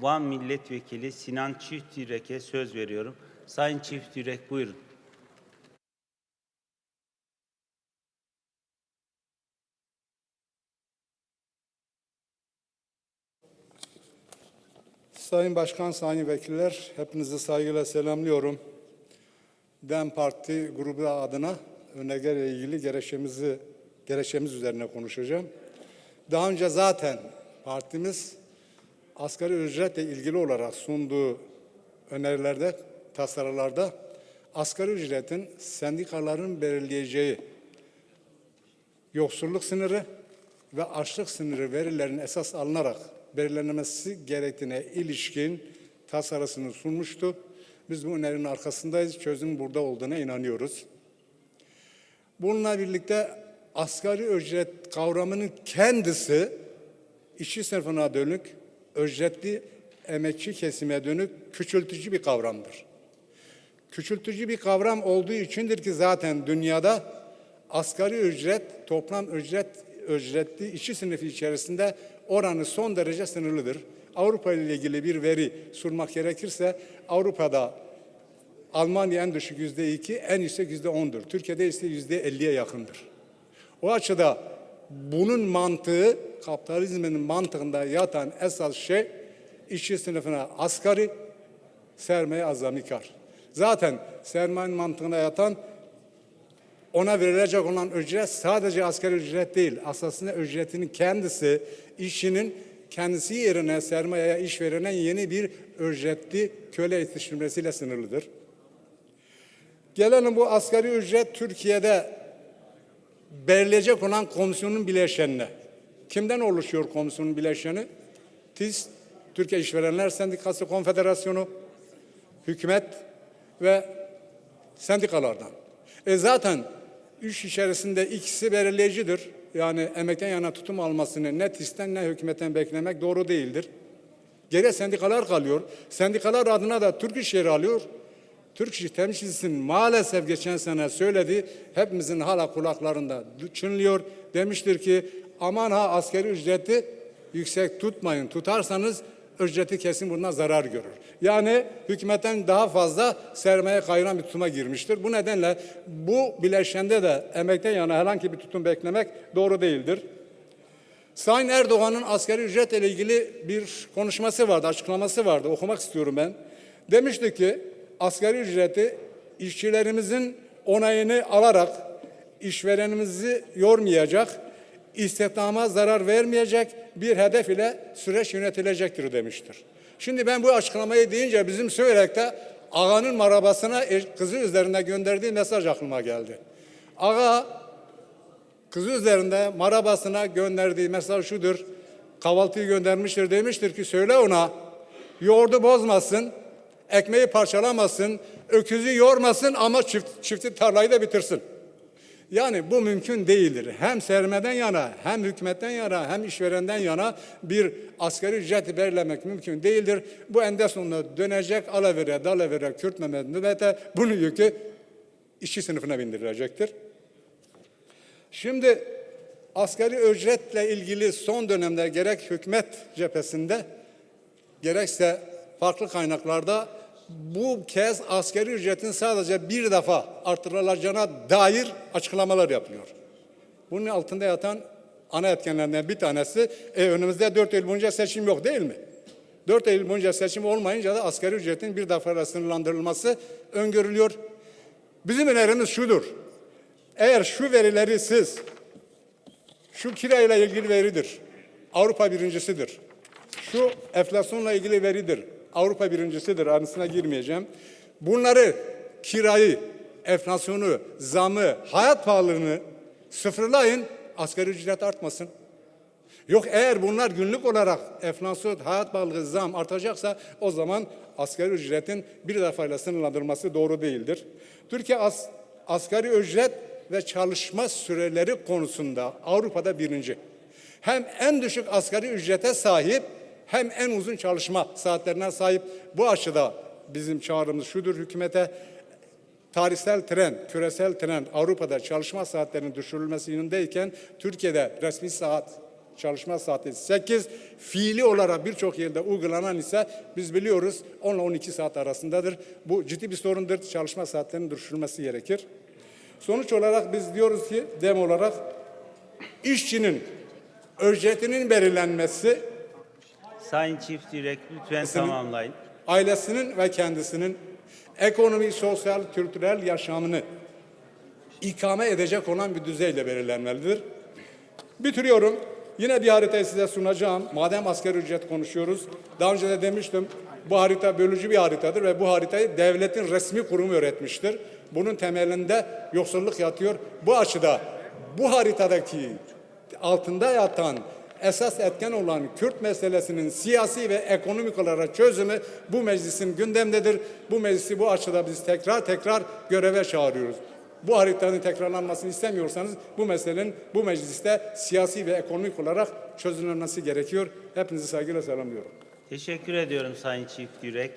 Van Milletvekili Sinan Çiftürek'e söz veriyorum. Sayın Çiftürek buyurun. Sayın Başkan, Sayın Vekiller, hepinizi saygıyla selamlıyorum. DEM Parti grubu adına önergeyle ilgili gerekçemizi, gerekçemiz üzerine konuşacağım. Daha önce zaten partimiz asgari ücretle ilgili olarak sunduğu önerilerde, tasarılarda asgari ücretin sendikaların belirleyeceği yoksulluk sınırı ve açlık sınırı verilerinin esas alınarak belirlenmesi gerektiğine ilişkin tasarısını sunmuştu. Biz bu önerinin arkasındayız. Çözüm burada olduğuna inanıyoruz. Bununla birlikte asgari ücret kavramının kendisi işçi sınıfına dönük, ücretli emekçi kesime dönük küçültücü bir kavramdır. Küçültücü bir kavram olduğu içindir ki zaten dünyada asgari ücret, toplam ücret, ücretli işçi sınıfı içerisinde oranı son derece sınırlıdır. Avrupa ile ilgili bir veri sunmak gerekirse Avrupa'da Almanya en düşük yüzde iki, en yüksek yüzde ondur. Türkiye'de ise yüzde elliye yakındır. O açıda bunun mantığı, kapitalizmin mantığında yatan esas şey işçi sınıfına asgari, sermaye azami kar. Zaten sermayenin mantığına yatan ona verilecek olan ücret sadece asgari ücret değil. Aslında ücretinin kendisi işinin kendisi yerine sermayeye iş verene yeni bir ücretli köle yetiştirmesiyle sınırlıdır. Gelelim bu asgari ücret Türkiye'de belirleyecek olan komisyonun bileşenine. Kimden oluşuyor komisyonun bileşeni? TİS, Türkiye İşverenler Sendikası Konfederasyonu, hükümet ve sendikalardan. E zaten üç içerisinde ikisi belirleyicidir. Yani emekten yana tutum almasını ne TİS'ten ne hükümetten beklemek doğru değildir. Geriye sendikalar kalıyor. Sendikalar adına da Türk İş alıyor. Türk İş temsilcisinin maalesef geçen sene söyledi. Hepimizin hala kulaklarında çınlıyor. Demiştir ki aman ha askeri ücreti yüksek tutmayın. Tutarsanız ücreti kesin bundan zarar görür. Yani hükümetten daha fazla sermaye kayıran bir tutuma girmiştir. Bu nedenle bu bileşende de emekten yana herhangi bir tutum beklemek doğru değildir. Sayın Erdoğan'ın asgari ücret ile ilgili bir konuşması vardı, açıklaması vardı. Okumak istiyorum ben. Demişti ki asgari ücreti işçilerimizin onayını alarak işverenimizi yormayacak, istihdama zarar vermeyecek bir hedef ile süreç yönetilecektir demiştir. Şimdi ben bu açıklamayı deyince bizim Söyrek'te ağanın arabasına e, kızı üzerinde gönderdiği mesaj aklıma geldi. Ağa kızı üzerinde marabasına gönderdiği mesaj şudur. Kahvaltıyı göndermiştir demiştir ki söyle ona yoğurdu bozmasın, ekmeği parçalamasın, öküzü yormasın ama çift, çifti tarlayı da bitirsin. Yani bu mümkün değildir. Hem sermeden yana, hem hükümetten yana, hem işverenden yana bir asgari ücret belirlemek mümkün değildir. Bu ende sonunda dönecek alavere, dalavere, kürtmeme, nübete bunu yükü işçi sınıfına bindirilecektir. Şimdi asgari ücretle ilgili son dönemde gerek hükümet cephesinde gerekse farklı kaynaklarda bu kez asgari ücretin sadece bir defa artırılacağına dair açıklamalar yapılıyor. Bunun altında yatan ana etkenlerden bir tanesi e, önümüzde 4 Eylül boyunca seçim yok değil mi? 4 Eylül boyunca seçim olmayınca da asgari ücretin bir defa sınırlandırılması öngörülüyor. Bizim önerimiz şudur. Eğer şu verileri siz şu kirayla ilgili veridir. Avrupa birincisidir. Şu enflasyonla ilgili veridir. Avrupa birincisidir. Arasına girmeyeceğim. Bunları kirayı, enflasyonu, zamı, hayat pahalılığını sıfırlayın. Asgari ücret artmasın. Yok eğer bunlar günlük olarak enflasyon, hayat pahalılığı, zam artacaksa o zaman asgari ücretin bir defayla sınırlandırılması doğru değildir. Türkiye as, asgari ücret ve çalışma süreleri konusunda Avrupa'da birinci. Hem en düşük asgari ücrete sahip hem en uzun çalışma saatlerine sahip. Bu açıda bizim çağrımız şudur hükümete tarihsel trend, küresel trend Avrupa'da çalışma saatlerinin düşürülmesi yönündeyken Türkiye'de resmi saat çalışma saati 8, fiili olarak birçok yerde uygulanan ise biz biliyoruz 10 ile 12 saat arasındadır. Bu ciddi bir sorundur. Çalışma saatlerinin düşürülmesi gerekir. Sonuç olarak biz diyoruz ki dem olarak işçinin ücretinin belirlenmesi Sayın Çift Yürek lütfen Senin- tamamlayın. ailesinin ve kendisinin ekonomi, sosyal, kültürel yaşamını ikame edecek olan bir düzeyle belirlenmelidir. Bitiriyorum. Yine bir haritayı size sunacağım. Madem asgari ücret konuşuyoruz. Daha önce de demiştim bu harita bölücü bir haritadır ve bu haritayı devletin resmi kurumu öğretmiştir. Bunun temelinde yoksulluk yatıyor. Bu açıda bu haritadaki altında yatan esas etken olan Kürt meselesinin siyasi ve ekonomik olarak çözümü bu meclisin gündemdedir. Bu meclisi bu açıda biz tekrar tekrar göreve çağırıyoruz. Bu haritanın tekrarlanmasını istemiyorsanız bu meselenin bu mecliste siyasi ve ekonomik olarak çözülmesi gerekiyor. Hepinizi saygıyla selamlıyorum. Teşekkür ediyorum Sayın Çift Yürek.